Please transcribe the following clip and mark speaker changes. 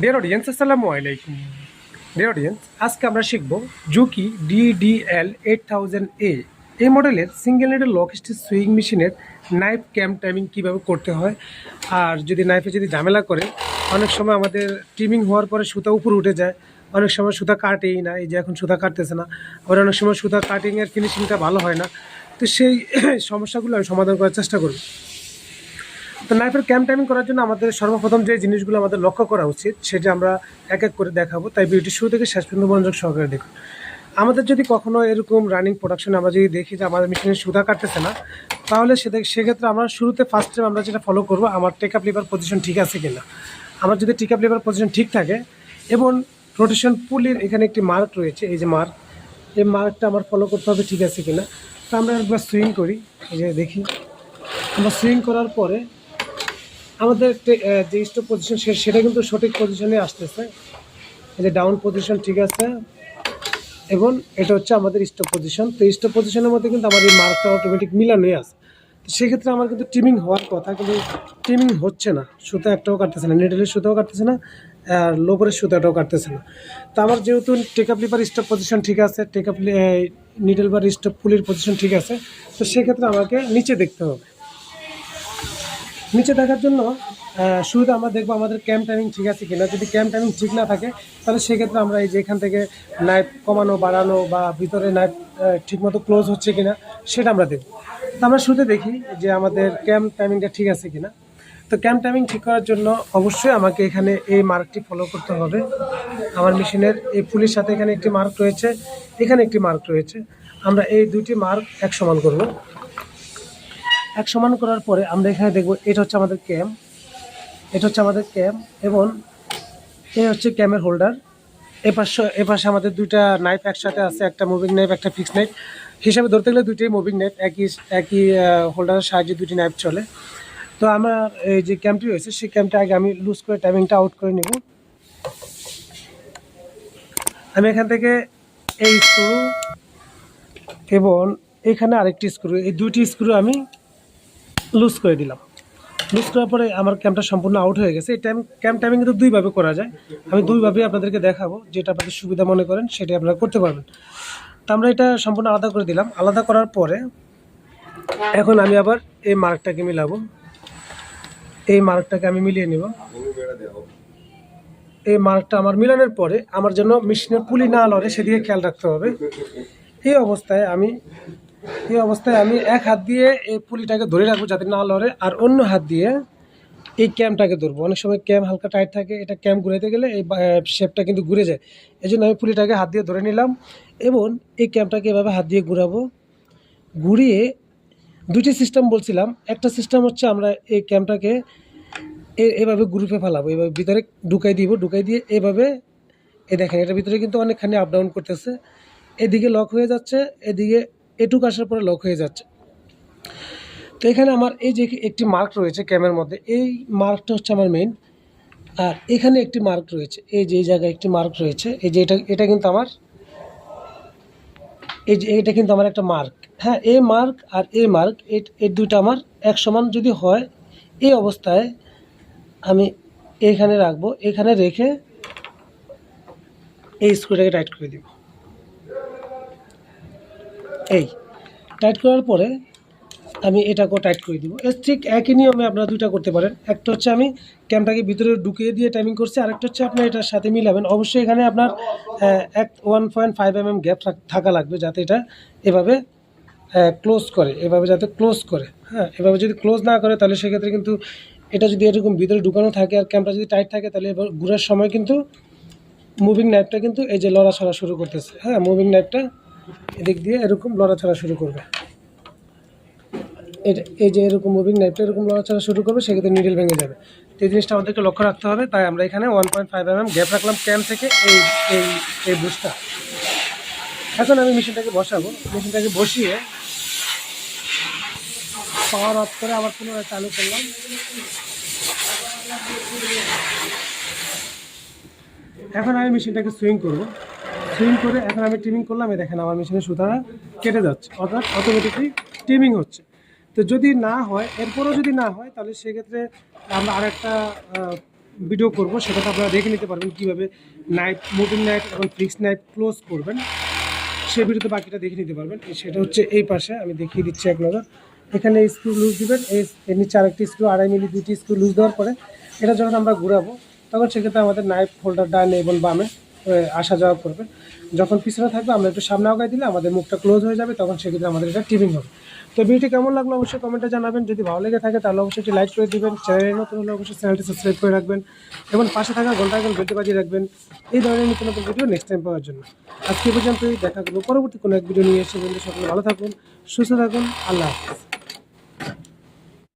Speaker 1: Dear audience আসসালামু আলাইকুম dear audience আজকে আমরা শিখব Juki DDL eight thousand A এই মডেলের সিঙ্গেল নেটের লক স্টিচ সুইং মেশিনের নাইফ ক্যাম টাইমিং কীভাবে করতে হয়? আর যদি নাইফে যদি ঝামেলা করে, অনেক সময় আমাদের ট্রিমিং হওয়ার পরে সুতা উপরে উঠে যায়। অনেক সময় সুতা কাটেই না, এই যে এখন সুতা কাটতেছে না। আবার অনেক সময় সুতা কাটিংয়ের ফিনিশিংটা ভালো হয় না। তো সেই সমস্যাগুলো আমি সমাধান করার চেষ্টা করব। তো নাইফের ক্যাম্প টাইমিং করার জন্য আমাদের সর্বপ্রথম যে জিনিসগুলো আমাদের লক্ষ্য করা উচিত, সেটা আমরা এক এক করে দেখাবো। তাই ভিডিওটি শুরু থেকে শেষ পর্যন্ত মনোযোগ সহকারে দেখুন। আমাদের যদি কখনো এরকম রানিং প্রোডাকশন আমরা যদি দেখি যে আমাদের মেশিনে সুতা কাটতেছে না, তাহলে সেটা, সেক্ষেত্রে আমরা শুরুতে ফার্স্ট টাইম আমরা যেটা ফলো করব, আমার টেকআপ লিভার পজিশন ঠিক আছে কি না আমার যদি টেক আপ লিভার পজিশন ঠিক থাকে, এবং রোটেশন পুলির এখানে একটি মার্ক রয়েছে, এই যে মার্ক এই মার্কটা আমার ফলো করতে হবে ঠিক আছে কি না তো আমরা একবার সুইং করি, এই যে দেখি। আমরা সুইং করার পরে আমাদের যে স্টপ পজিশন সেটা কিন্তু সঠিক পজিশনে আসতেছে। এই যে ডাউন পজিশন ঠিক আছে। এবং এটা হচ্ছে আমাদের স্টপ পজিশন তো স্টপ পজিশনের মধ্যে কিন্তু আমার এই মার্কটা অটোমেটিক মিলানোই আছে। সেক্ষেত্রে আমার কিন্তু টিমিং হওয়ার কথা, কিন্তু টিমিং হচ্ছে না। সুতো একটাও কাটতেছে না নিডলের সুতোও কাটতেছে না, আর লোপরের সুতোটাও কাটতেছে না। তো আমার যেহেতু টেকআপ লিভার স্টপ পজিশন ঠিক আছে take up needle bar stop পুলির position ঠিক আছে, তো সেক্ষেত্রে আমাকে নিচে দেখতে হবে। নিচে দেখার জন্য শুরুতে আমরা দেখব আমাদের ক্যাম্প টাইমিং ঠিক আছে কিনা। যদি ক্যাম্প টাইমিং ঠিক না থাকে, তাহলে সেক্ষেত্রে আমরা এই যে এখান থেকে নাইফ কমানো, বাড়ানো বা ভিতরে নাইফ ঠিকমতো ক্লোজ হচ্ছে কিনা, সেটা আমরা দেখব। তো আমরা শুরুতে দেখি যে আমাদের ক্যাম্প টাইমিংটা ঠিক আছে কিনা। তো ক্যাম্প টাইমিং ঠিক করার জন্য অবশ্যই আমাকে এখানে এই মার্কটি ফলো করতে হবে। আমার মেশিনের এই পুলির সাথে এখানে একটি মার্ক রয়েছে, এখানে একটি মার্ক রয়েছে। আমরা এই দুটি মার্ক এক সমান করব। এক সমান করার পরে আমরা এখানে দেখব এটা হচ্ছে আমাদের ক্যাম, এটা হচ্ছে আমাদের ক্যাম এবং এ হচ্ছে ক্যামের হোল্ডার। এপাশে এপাশে আমাদের দুইটা নাইফ একসাথে আছে, একটা মুভিং নাইফ একটা ফিক্স নাইফ হিসাবে ধরতে গেলে দুইটাই মুভিং নাইফ একই একই হোল্ডারের সাহায্যে দুটি নাইফ চলে। তো আমার এই যে ক্যাম্পটি রয়েছে, সেই ক্যাম্পটা আগে আমি লুজ করে টাইমিংটা আউট করে নেব। আমি এখান থেকে এই স্ক্রু এবং এখানে আরেকটি স্ক্রু এই দুইটি স্ক্রু আমি লুজ করে দিলাম। লুজ করার পরে আমার ক্যাম্পটা সম্পূর্ণ আউট হয়ে গেছে। এই টাইম ক্যাম্প টাইমিং কিন্তু দুইভাবে করা যায়। আমি দুইভাবে আপনাদেরকে দেখাবো, যেটা আপনাদের সুবিধা মনে করেন, সেটাই আপনারা করতে পারবেন। তো আমরা এটা সম্পূর্ণ আলাদা করে দিলাম। আলাদা করার পরে এখন আমি আবার এই মার্কটাকে মিলাবো। এই মার্কটাকে আমি মিলিয়ে নিব। এই মার্কটা আমার মিলানোর পরে আমার জন্য মেশিনের পুলি না লড়ে সেদিকে খেয়াল রাখতে হবে। এই অবস্থায় আমি এই অবস্থায় আমি এক হাত দিয়ে এই পুলিটাকে ধরে রাখব যাতে না লড়ে, আর অন্য হাত দিয়ে এই ক্যাম্পটাকে ধরবো। অনেক সময় ক্যাম্প হালকা টাইট থাকে, এটা ক্যাম্প ঘুরাইতে গেলে এই শেপটা কিন্তু ঘুরে যায়। এই জন্য আমি পুলিটাকে হাত দিয়ে ধরে নিলাম এবং এই ক্যাম্পটাকে এভাবে হাত দিয়ে ঘুরাবো। ঘুরিয়ে দুটি সিস্টেম বলছিলাম। একটা সিস্টেম হচ্ছে আমরা এই ক্যাম্পটাকে এভাবে গ্রুপে ফেলাবো, এভাবে ভিতরে ঢুকাই দিব, ঢুকাই দিয়ে এভাবে এ দেখেন, এটার ভিতরে কিন্তু অনেকখানি আপ ডাউন করতেছে। এদিকে লক হয়ে যাচ্ছে, এদিকে এটুক আসার পরে লক হয়ে যাচ্ছে। তো এখানে আমার এই যে একটি মার্ক রয়েছে ক্যামের মধ্যে, এই মার্কটা হচ্ছে আমার মেইন আর এখানে একটি মার্ক রয়েছে, এই যে এই জায়গায় একটি মার্ক রয়েছে, এই যে এটা এটা কিন্তু আমার এই যে এটা কিন্তু আমার একটা মার্ক হ্যাঁ এই মার্ক আর এই মার্ক এই দুইটা আমার এক সমান যদি হয়, এই অবস্থায় আমি এখানে রাখব, এখানে রেখে এই স্ক্রুটাকে টাইট করে দিব। এই টাইট করার পরে আমি এটাকেও টাইট করে দিব। এর ঠিক একই নিয়মে আপনারা দুইটা করতে পারেন। একটা হচ্ছে আমি ক্যামটাকে ভিতরে ঢুকিয়ে দিয়ে টাইমিং করছি, আরেকটা হচ্ছে আপনার এটার সাথে মিলাবেন। অবশ্যই এখানে আপনার এক one point five M M gap থাকা লাগবে যাতে এটা এভাবে ক্লোজ করে, এভাবে যাতে ক্লোজ করে। হ্যাঁ এভাবে যদি ক্লোজ না করে তাহলে সেক্ষেত্রে কিন্তু এটা যদি এরকম ভিতরে ঢুকানো থাকে আর ক্যামটা যদি টাইট থাকে তাহলে এবার ঘুরার সময় কিন্তু মুভিং নাইফটা কিন্তু এই যে লড়াছড়া শুরু করতেছে। হ্যাঁ মুভিং নাইফটা এদিক দিয়ে এরকম লড়াছড়া শুরু করবে। এই যে এরকম মুভিং নাইফটা এরকম লড়াচড়া শুরু করবে, সেক্ষেত্রে নিডল ভেঙে যাবে। এই জিনিসটা আমাদেরকে লক্ষ্য রাখতে হবে, তাই আমরা এখানে one point five M gap রাখলাম ক্যাম থেকে এই এই এই বুস্টটা এখন আমি মেশিনটাকে বসাবো। মেশিনটাকে বসিয়ে পাওয়ার অফ করে আবার পুনরায় চালু করলাম। এখন আমি মেশিনটাকে সুইং করব। সুইং করে এখন আমি ট্রিমিং করলাম এই দেখেন আমার মেশিনের সুতাটা কেটে যাচ্ছে অর্থাৎ অটোমেটিকলি ট্রিমিং হচ্ছে। তো যদি না হয় এরপরও যদি না হয় তাহলে সেক্ষেত্রে আমরা আরেকটা ভিডিও করব সেটাতে আপনারা দেখে নিতে পারবেন কীভাবে নাইফ মুভিং নাইফ এবং ফিক্স নাইফ ক্লোজ করবেন। সে ভিডিওতে বাকিটা দেখে নিতে পারবেন। সেটা হচ্ছে এই পাশে আমি দেখিয়ে দিচ্ছি এক নজর। এখানে স্ক্রু লুজ দিবেন এই এর নিচে আরেকটি স্ক্রু আড়াই মিলি দুটি স্ক্রু লুজ দেওয়ার পরে এটা যখন আমরা ঘুরাবো তখন সেক্ষেত্রে আমাদের নাইফ হোল্ডার ডানে এবং বামে। এ, আসা যাওয়া করবে। যখন পিছনে থাকবে, আমরা একটু সামনে আগায় দিলে আমাদের মুখটা ক্লোজ হয়ে যাবে, তখন সেক্ষেত্রে আমাদের এটা টিভিং হবে। তো ভিডিওটি কেমন লাগল অবশ্যই কমেন্টে জানাবেন। যদি ভালো লেগে থাকে, তাহলে অবশ্যই একটি লাইক করে দিবেন। চ্যানেলে নতুন হলে অবশ্যই চ্যানেলটি সাবস্ক্রাইব করে রাখবেন। এবং পাশে থাকা ঘণ্টা এখন বেলতে বাজিয়ে রাখবেন। এই ধরনের নতুন নতুন ভিডিও নেক্সট টাইম পাওয়ার জন্য। আজকে পর্যন্তই। দেখা করব পরবর্তী কোনো এক ভিডিও নিয়ে। এসে সকলে ভালো থাকুন, সুস্থ থাকুন। আল্লাহ হাফিজ।